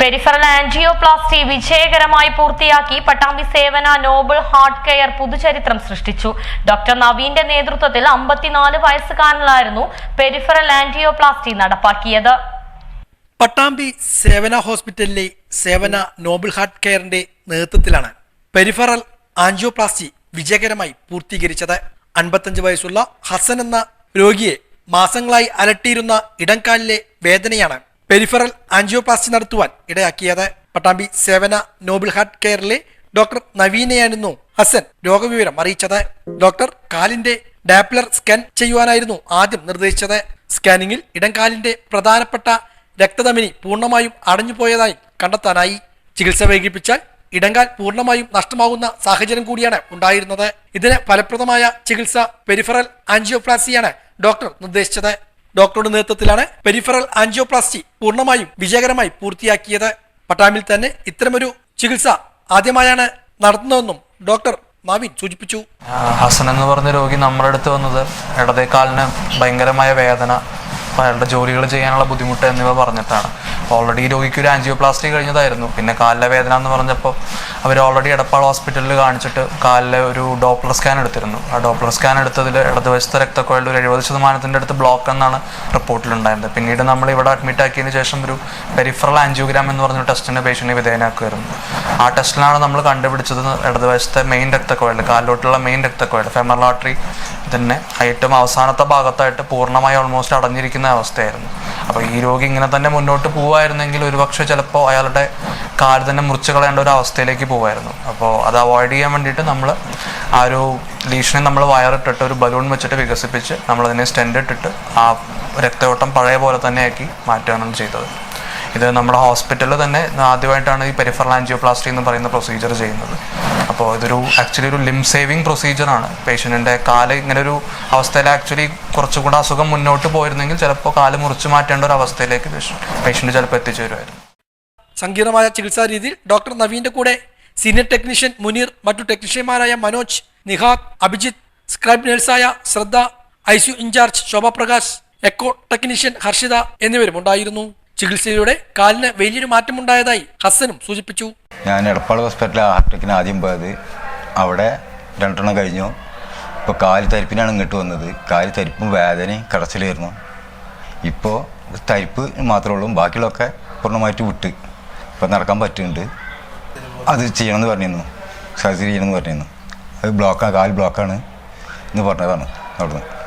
Peripheral angioplasty വിജയകരമായി പൂർത്തിയാക്കി Pattambi Sevana Noble heart care പുതുചരിത്രം സൃഷ്ടിച്ചു. ഡോക്ടർ നവീന്റെ നേതൃത്വത്തിൽ അമ്പത്തിനാല് വയസ്സുകാരനായിരുന്നു പെരിഫറൽ ആൻജിയോപ്ലാസ്റ്റി നടപ്പാക്കിയത്. പട്ടാമ്പി സേവന ഹോസ്പിറ്റലിലെ സേവന നോബിൾ ഹാർട്ട് കെയറിന്റെ നേതൃത്വത്തിലാണ് പെരിഫറൽ ആൻജിയോപ്ലാസ്റ്റി വിജയകരമായി പൂർത്തീകരിച്ചത്. അൻപത്തഞ്ച് വയസ്സുള്ള ഹസൻ എന്ന രോഗിയെ മാസങ്ങളായി അലട്ടിയിരുന്ന ഇടംകാലിലെ വേദനയാണ് പെരിഫറൽ ആൻജിയോപ്ലാസ്റ്റി നടത്തുവാൻ ഇടയാക്കിയത് പട്ടാമ്പി സേവന നോബിൾ ഹാർട്ട് കെയറിലെ ഡോക്ടർ നവീനെയായിരുന്നു ഹസൻ രോഗവിവരം അറിയിച്ചത്. ഡോക്ടർ കാലിന്റെ ഡാപ്ലർ സ്കാൻ ചെയ്യുവാനായിരുന്നു ആദ്യം നിർദ്ദേശിച്ചത്. സ്കാനിങ്ങിൽ ഇടംകാലിന്റെ പ്രധാനപ്പെട്ട രക്തധമനി പൂർണമായും അടഞ്ഞുപോയതായി കണ്ടെത്താനായി. ചികിത്സ വൈകിപ്പിച്ചാൽ ഇടങ്കാൽ പൂർണമായും നഷ്ടമാകുന്ന സാഹചര്യം കൂടിയാണ് ഉണ്ടായിരുന്നത്. ഇതിന് ഫലപ്രദമായ ചികിത്സ പെരിഫറൽ ആൻജിയോപ്ലാസിയാണ് ഡോക്ടർ നിർദ്ദേശിച്ചത്. ഡോക്ടറുടെ നേതൃത്വത്തിലാണ് പെരിഫറൽ ആൻജിയോപ്ലാസ്റ്റി പൂർണമായും വിജയകരമായി പൂർത്തിയാക്കിയത്. പട്ടാമിൽ തന്നെ ഇത്തരമൊരു ചികിത്സ ആദ്യമായാണ് നടത്തുന്നതെന്നും ഡോക്ടർ നവീൻ സൂചിപ്പിച്ചു. ഹസൻ എന്ന് പറഞ്ഞ രോഗി നമ്മുടെ അടുത്ത് വന്നത് ഇടതേക്കാലിന് ഭയങ്കരമായ വേദന. അയാളുടെ ജോലികൾ ചെയ്യാനുള്ള ബുദ്ധിമുട്ട് എന്നിവ പറഞ്ഞിട്ടാണ്. ഓൾറെഡി ഈ രോഗിക്ക് ഒരു ആൻജിയോപ്ലാസ്റ്റി കഴിഞ്ഞതായിരുന്നു. പിന്നെ കാലിലെ വേദന എന്ന് പറഞ്ഞപ്പോൾ അവർ ഓൾറെഡി എടപ്പാൾ ഹോസ്പിറ്റലിൽ കാണിച്ചിട്ട് കാലിലെ ഒരു ഡോപ്ലർ സ്കാൻ എടുത്തിരുന്നു. ആ ഡോപ്ലർ സ്കാൻ എടുത്തതിൽ ഇടതുവശത്തെ രക്തക്കുഴലിൽ ഒരു എഴുപത് ശതമാനത്തിന്റെ അടുത്ത് ബ്ലോക്ക് എന്നാണ് റിപ്പോർട്ടിലുണ്ടായിരുന്നത്. പിന്നീട് നമ്മൾ ഇവിടെ അഡ്മിറ്റ് ആക്കിയതിന് ശേഷം ഒരു പെരിഫറൽ ആൻജിയോഗ്രാം എന്ന് പറഞ്ഞ ടെസ്റ്റിന് പേഷ്യന്റിനെ വിധേയനാക്കുമായിരുന്നു ആ ടെസ്റ്റിലാണ് നമ്മൾ കണ്ടുപിടിച്ചത് ഇടതുവശത്തെ മെയിൻ രക്തക്കുഴൽ കാലിലോട്ടുള്ള മെയിൻ രക്തക്കുഴൽ ഫെമറൽ ആർട്ടറി തന്നെ ഏറ്റവും അവസാനത്തെ ഭാഗത്തായിട്ട് പൂർണമായി ഓൾമോസ്റ്റ് അടഞ്ഞിരിക്കുന്ന അവസ്ഥയായിരുന്നു. അപ്പോൾ ഈ രോഗി ഇങ്ങനെ തന്നെ മുന്നോട്ട് പോവായിരുന്നെങ്കിൽ ഒരുപക്ഷെ ചിലപ്പോൾ അയാളുടെ കാൽ തന്നെ മുറിച്ച് കളയേണ്ട ഒരു അവസ്ഥയിലേക്ക് പോകുമായിരുന്നു അപ്പോൾ അത് അവോയ്ഡ് ചെയ്യാൻ വേണ്ടിയിട്ട് നമ്മൾ ആ ഒരു ലീഷനെ നമ്മൾ വയറിട്ടിട്ട് ഒരു ബലൂൺ വെച്ചിട്ട് വികസിപ്പിച്ച് നമ്മളതിനെ സ്റ്റെൻഡ് ഇട്ടിട്ട് ആ രക്തയോട്ടം പഴയ പോലെ തന്നെ ആക്കി മാറ്റുകയാണ് ചെയ്തത്. ഇത് നമ്മുടെ ഹോസ്പിറ്റലിൽ തന്നെ ആദ്യമായിട്ടാണ് ഈ പെരിഫറൽ ആൻജിയോപ്ലാസ്റ്റി എന്ന് പറയുന്ന പ്രൊസീജിയർ ചെയ്യുന്നത്. അപ്പോൾ ഇതൊരു ആക്ച്വലി ഒരു ലിം സേവിങ് പ്രൊസീജിയറാണ്. പേഷ്യന്റിന്റെ കാൽ ഇങ്ങനെ ഒരു അവസ്ഥയിൽ ആക്ച്വലി കുറച്ചുകൂടെ അസുഖം മുന്നോട്ട് പോയിരുന്നെങ്കിൽ ചിലപ്പോൾ കാൽ മുറിച്ച് മാറ്റേണ്ട ഒരു അവസ്ഥയിലേക്ക് പേഷ്യന്റ് ചിലപ്പോൾ എത്തിച്ചേരുമായിരുന്നു. സങ്കീർണമായ ചികിത്സാ രീതിയിൽ ഡോക്ടർ നവീന്റെ കൂടെ സീനിയർ ടെക്നീഷ്യൻ മുനീർ മറ്റു ടെക്നീഷ്യന്മാരായ Manoj Nihad Abhijith scribe നേഴ്സായ Shraddha I ICU incharge Shobhaprakash echo technician Harshitha എന്നിവരും ഉണ്ടായിരുന്നു. ചികിത്സയിലൂടെ കാലിന് വലിയൊരു മാറ്റമുണ്ടായതായി ഹസനും സൂചിപ്പിച്ചു. ഞാൻ എടപ്പാൾ ഹോസ്പിറ്റലിൽ ഹാർട്ടിക്കിന് ആദ്യം പോയത്. അവിടെ രണ്ടെണ്ണം കഴിഞ്ഞു. ഇപ്പോൾ കാൽ തരിപ്പിനാണ് ഇങ്ങോട്ട് വന്നത്. കാൽ തരിപ്പും വേദനയും കടച്ചിലായിരുന്നു. ഇപ്പോൾ തരിപ്പ് മാത്രമേ ഉള്ളൂ. ബാക്കിയുള്ളതൊക്കെ പൂർണമായിട്ട് വിട്ട്. ഇപ്പോൾ നടക്കാൻ പറ്റുന്നുണ്ട്. അത് ചെയ്യണമെന്ന് പറഞ്ഞിരുന്നു. സർജറി ചെയ്യണമെന്ന് പറഞ്ഞിരുന്നു. അത് ബ്ലോക്കാണ് കാൽ ബ്ലോക്കാണ് എന്ന് പറഞ്ഞതാണ് അവിടുന്ന്.